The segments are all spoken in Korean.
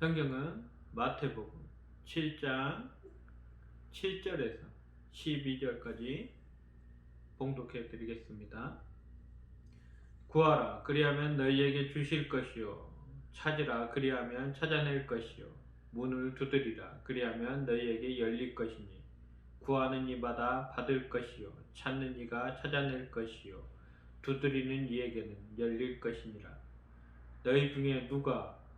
성경은 마태복음 7장 7절에서 12절까지 봉독해 드리겠습니다. 구하라 그리하면 너희에게 주실 것이요. 찾으라 그리하면 찾아낼 것이요. 문을 두드리라 그리하면 너희에게 열릴 것이니 구하는 이마다 받을 것이요. 찾는 이가 찾아낼 것이요. 두드리는 이에게는 열릴 것이니라. 너희 중에 누가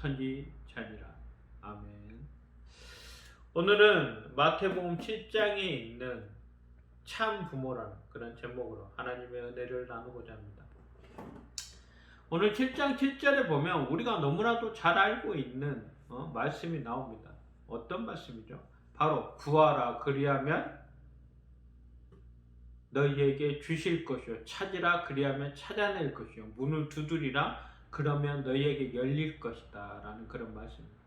선지자니라 아멘 오늘은 마태복음 7장에 있는 참 부모라는 그런 제목으로 하나님의 은혜를 나누고자 합니다. 오늘 7장 7절에 보면 우리가 너무나도 잘 알고 있는 어, 말씀이 나옵니다. 어떤 말씀이죠? 바로 구하라 그리하면 너희에게 주실 것이요 찾으라 그리하면 찾아낼 것이요 문을 두드리라 그러면 너희에게 열릴 것이다 라는 그런 말씀입니다.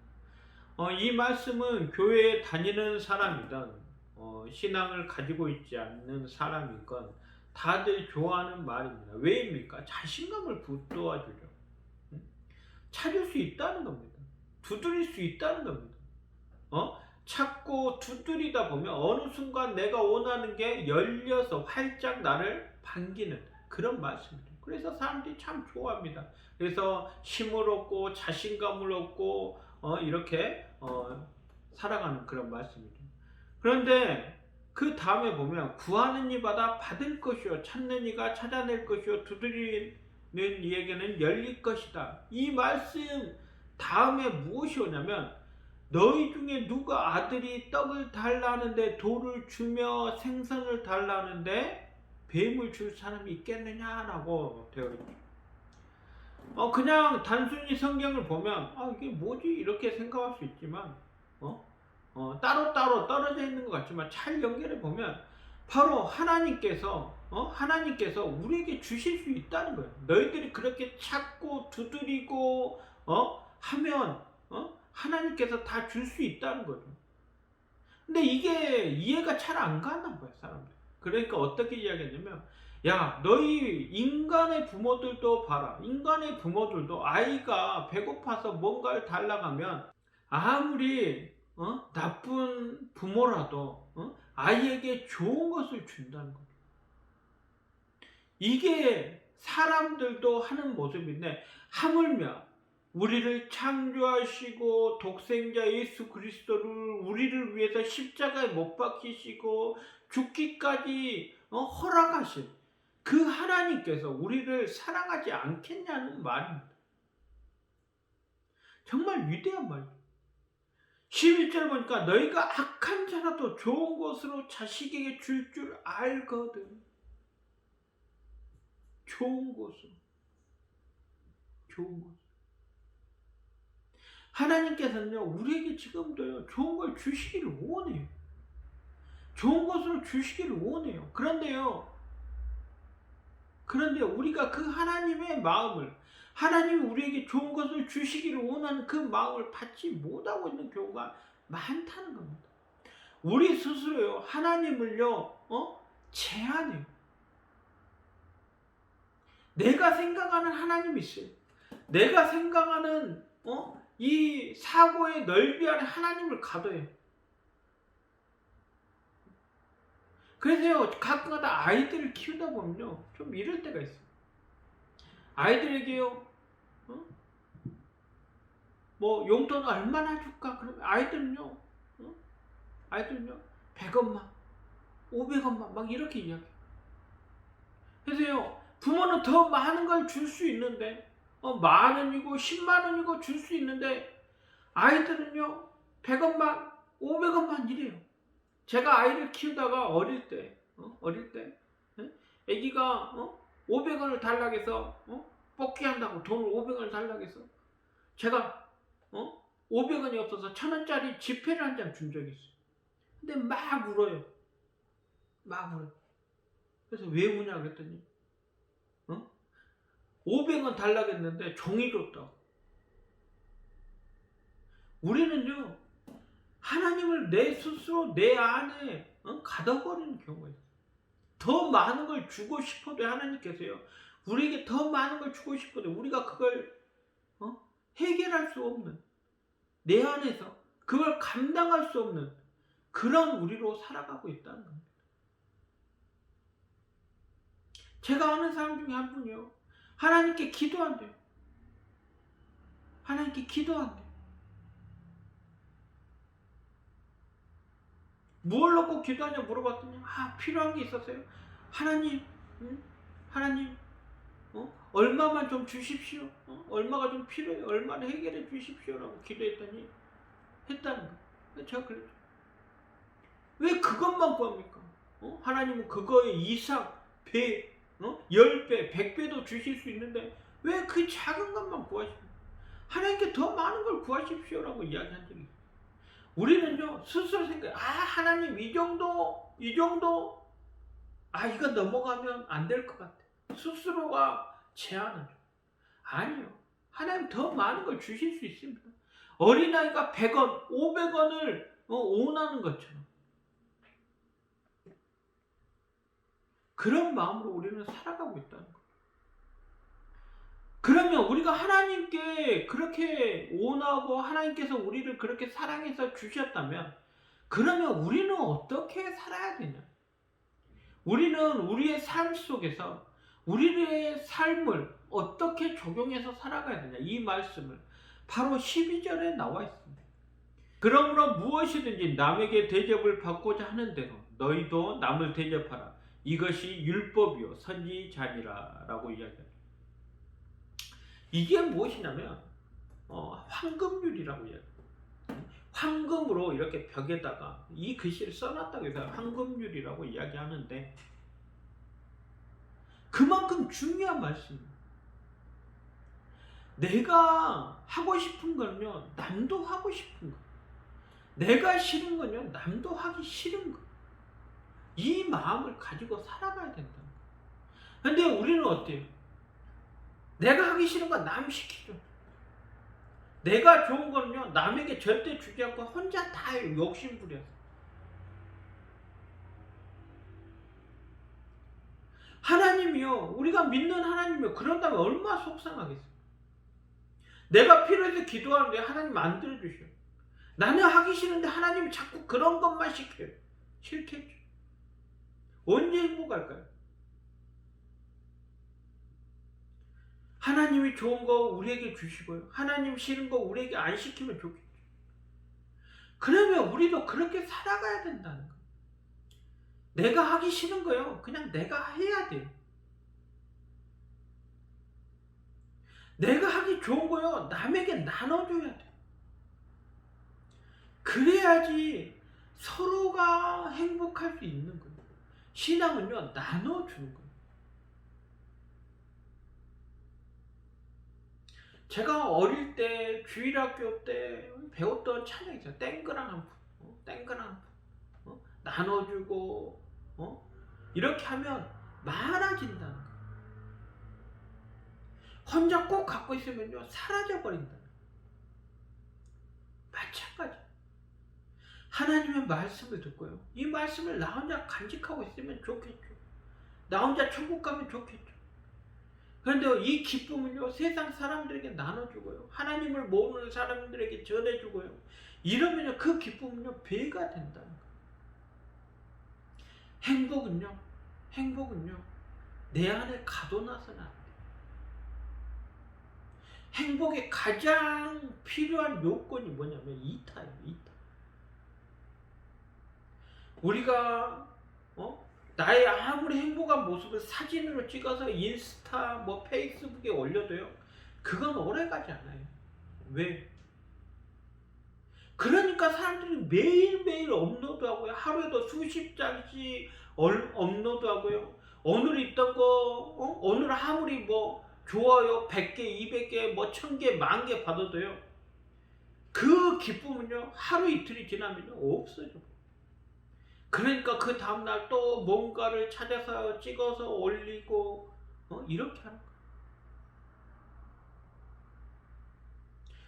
어, 이 말씀은 교회에 다니는 사람이든 어, 신앙을 가지고 있지 않는 사람이건 다들 좋아하는 말입니다. 왜입니까? 자신감을. 응? 찾을 수 있다는 겁니다. 두드릴 수 있다는 겁니다. 어? 찾고 두드리다 보면 어느 순간 내가 원하는 게 열려서 활짝 나를 반기는 그런 말씀이죠. 그래서 사람들이 참 좋아합니다. 그래서 힘을 얻고 자신감을 얻고 어, 이렇게 어, 살아가는 그런 말씀이죠. 그런데 그 다음에 보면 구하는 이마다 받을 것이요 찾는 이가 찾아낼 것이요 두드리는 이에게는 열릴 것이다. 이 말씀 다음에 무엇이 오냐면 너희 중에 누가 아들이 떡을 달라는데 돌을 주며 생선을 달라는데 뱀을 줄 사람이 있겠느냐라고 되어 있죠. 어 그냥 단순히 성경을 보면 아 이게 뭐지 이렇게 생각할 수 있지만 어? 어 따로따로 떨어져 있는 것 같지만 잘 연결해 보면 바로 하나님께서 어 하나님께서 우리에게 주실 수 있다는 거예요. 너희들이 그렇게 찾고 두드리고 어 하면 어 하나님께서 다 줄 수 있다는 거죠. 근데 이게 이해가 잘 안 가나 봐요, 사람들. 그러니까 어떻게 이야기했냐면, 야, 너희 인간의 부모들도 봐라. 인간의 부모들도 아이가 배고파서 뭔가를 달라가면 아무리 어? 나쁜 부모라도 어? 아이에게 좋은 것을 준다는 거죠. 이게 사람들도 하는 모습인데 하물며 우리를 창조하시고 독생자 예수 그리스도를 우리를 위해서 십자가에 못 박히시고 죽기까지 어, 허락하신 그 하나님께서 우리를 사랑하지 않겠냐는 말입니다. 정말 위대한 말이에요. 11절 보니까 너희가 악한 자라도 좋은 것으로 자식에게 줄줄 알거든. 좋은 것으로. 좋은 것. 하나님께서는요, 우리에게 지금도요, 좋은 걸 주시기를 원해요. 좋은 것으로 주시기를 원해요. 그런데요, 그런데 우리가 그 하나님의 마음을, 하나님이 우리에게 좋은 것을 주시기를 원하는 그 마음을 받지 못하고 있는 경우가 많다는 겁니다. 우리 스스로요, 하나님을요, 어? 제한해요. 내가 생각하는 하나님이 있어요. 내가 생각하는, 어? 이 사고의 넓이 안에 하나님을 가둬요. 그래서요, 가끔가다 아이들을 키우다 보면요, 좀 이럴 때가 있어요. 아이들에게요, 어? 뭐, 용돈 얼마나 줄까? 그러면 아이들은요, 어? 아이들은요, 100원만, 500원만, 막 이렇게 이야기해요. 그래서요, 부모는 더 많은 걸 줄 수 있는데, 어, 만 원이고 10만 원이고 줄 수 있는데 아이들은요 100원만 500원만 이래요. 제가 아이를 키우다가 어릴 때 어? 어릴 때 에? 애기가 어? 500원을 달라고 해서 어? 뽑기 한다고 돈을 500원을 달라고 해서 제가 어? 500원이 없어서 천 원짜리 지폐를 한 장 준 적이 있어요. 근데 막 울어요. 막 울어요. 그래서 왜 우냐 그랬더니 어? 500원 달라고 했는데 종이 줬다고. 우리는요 하나님을 내 스스로 내 안에 어? 가둬버리는 경우가 있어요. 더 많은 걸 주고 싶어도 하나님께서요 우리에게 더 많은 걸 주고 싶어도 우리가 그걸 어? 해결할 수 없는 내 안에서 그걸 감당할 수 없는 그런 우리로 살아가고 있다는 겁니다. 제가 아는 사람 중에 한 분이요. 하나님께 기도한대요. 하나님께 기도한대요. 뭘 놓고 기도하냐 물어봤더니 아 필요한 게 있었어요. 하나님, 응? 하나님, 어? 얼마만 좀 주십시오. 어? 얼마가 좀 필요해. 얼마를 해결해 주십시오라고 기도했더니 했다는 거. 제가 그랬죠. 왜 그것만 구합니까? 어? 하나님은 그거에 이상 배, 어? 10배, 100배도 주실 수 있는데 왜 그 작은 것만 구하십니까? 하나님께 더 많은 걸 구하십시오라고 이야기한 적이 있어요. 우리는요, 스스로 생각해. 아, 하나님, 이 정도, 이 정도, 아, 이거 넘어가면 안 될 것 같아. 스스로가 제한을 줘. 아니요. 하나님 더 많은 걸 주실 수 있습니다. 어린아이가 100원, 500원을 어, 오나는 것처럼. 그런 마음으로 우리는 살아가고 있다는 거예요. 그러면 우리가 하나님께 그렇게 온하고 하나님께서 우리를 그렇게 사랑해서 주셨다면 그러면 우리는 어떻게 살아야 되냐? 우리는 우리의 삶 속에서 우리의 삶을 어떻게 적용해서 살아가야 되냐? 이 말씀을 바로 12절에 나와 있습니다. 그러므로 무엇이든지 남에게 대접을 받고자 하는 대로 너희도 남을 대접하라. 이것이 율법이요 선지자니라라고 이야기합니다. 이게 무엇이냐면 어, 황금률이라고 해요. 황금으로 이렇게 벽에다가 이 글씨를 써놨다고 해서 황금률이라고 이야기하는데 그만큼 중요한 말씀입니다. 내가 하고 싶은 거는요, 남도 하고 싶은 거. 내가 싫은 건요, 남도 하기 싫은 거. 이 마음을 가지고 살아가야 된다. 근데 우리는 어때요? 내가 하기 싫은 건 남 시키죠. 내가 좋은 거는요, 남에게 절대 주지 않고 혼자 다 욕심 부려서. 하나님이요, 우리가 믿는 하나님이요, 그런다면 얼마나 속상하겠어요. 내가 필요해서 기도하는데 하나님 안 들어주셔. 나는 하기 싫은데 하나님이 자꾸 그런 것만 시켜요. 싫겠죠. 언제 행복할까요? 하나님이 좋은 거 우리에게 주시고요. 하나님 싫은 거 우리에게 안 시키면 좋겠죠. 그러면 우리도 그렇게 살아가야 된다는 거. 내가 하기 싫은 거요. 그냥 내가 해야 돼요. 내가 하기 좋은 거요. 남에게 나눠줘야 돼. 그래야지 서로가 행복할 수 있는 거예요. 신앙은요, 나눠주는 거예요. 제가 어릴 때 주일학교 때 배웠던 찬양이 있어요. 땡그랑 한 푼, 어? 땡그랑 한 푼. 어? 나눠주고, 어? 이렇게 하면 많아진다는 거예요. 혼자 꼭 갖고 있으면요, 사라져버린다는 거예요. 마찬가지. 하나님의 말씀을 듣고요. 이 말씀을 나 혼자 간직하고 있으면 좋겠죠. 나 혼자 천국 가면 좋겠죠. 그런데 이 기쁨은요, 세상 사람들에게 나눠주고요. 하나님을 모르는 사람들에게 전해주고요. 이러면요, 그 기쁨은요, 배가 된다는 거예요. 행복은요, 행복은요, 내 안에 가둬놔서는 안 돼요. 행복의 가장 필요한 요건이 뭐냐면 이타예요, 이타. 우리가 어? 나의 아무리 행복한 모습을 사진으로 찍어서 인스타 뭐 페이스북에 올려도요 그건 오래가지 않아요 왜? 그러니까 사람들이 매일매일 업로드하고요 하루에도 수십 장씩 업로드하고요 오늘 있던 거 어? 오늘 아무리 뭐 좋아요 100개 200개 뭐 1000개 만 개 받아도요 그 기쁨은요 하루 이틀이 지나면요 없어져. 그러니까 그 다음날 또 뭔가를 찾아서 찍어서 올리고 어? 이렇게 하는 거야.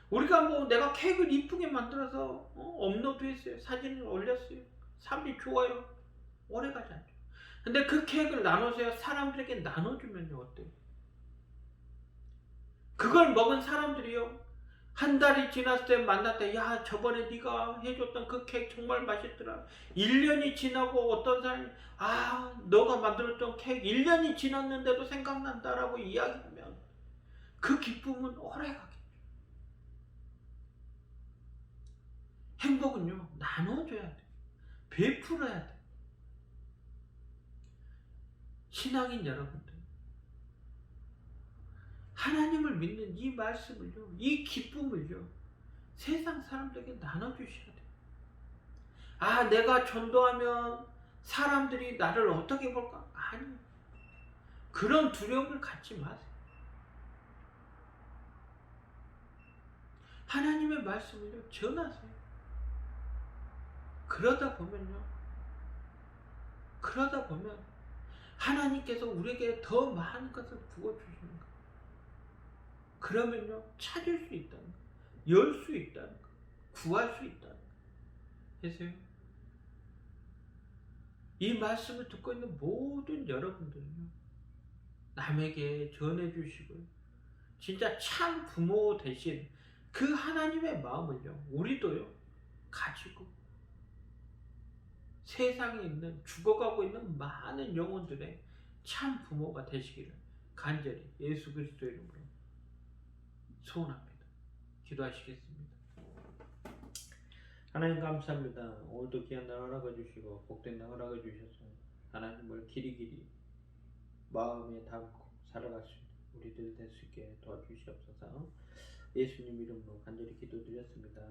우리가 뭐 내가 케이크를 이쁘게 만들어서 어? 업로드했어요. 사진을 올렸어요. 사람들이 좋아요. 오래가지 않죠. 근데 그 케이크를 나눠서요 사람들에게 나눠주면요 어때요? 그걸 먹은 사람들이요 한 달이 지났을 때 만났다. 야 저번에 네가 해줬던 그 케이크 정말 맛있더라. 1년이 지나고 어떤 사람이 아 너가 만들었던 케이크 1년이 지났는데도 생각난다라고 이야기하면 그 기쁨은 오래가겠죠. 행복은요 나눠줘야 돼. 베풀어야 돼. 신앙인 여러분들 하나님을 믿는 이 말씀을요, 이 기쁨을요, 세상 사람들에게 나눠주셔야 돼요. 아, 내가 전도하면 사람들이 나를 어떻게 볼까? 아니요. 그런 두려움을 갖지 마세요. 하나님의 말씀을요, 전하세요. 그러다 보면요, 그러다 보면 하나님께서 우리에게 더 많은 것을 부어주시는 거예요. 그러면요 찾을 수 있다는 거, 열 수 있다는 거, 구할 수 있다는 거. 해서요. 이 말씀을 듣고 있는 모든 여러분들은요 남에게 전해주시고요. 진짜 참 부모 대신 그 하나님의 마음을요 우리도요 가지고 세상에 있는 죽어가고 있는 많은 영혼들의 참 부모가 되시기를 간절히 예수 그리스도 이름으로 소원합니다. 기도하시겠습니다. 하나님 감사합니다. 오늘도 귀한 날 허락해 주시고 복된 날 허락해 주셔서 하나님을 길이 길이 마음에 담고 살아갈 수 있는 우리들 될 수 있게 도와주시옵소서. 예수님 이름으로 간절히 기도드렸습니다.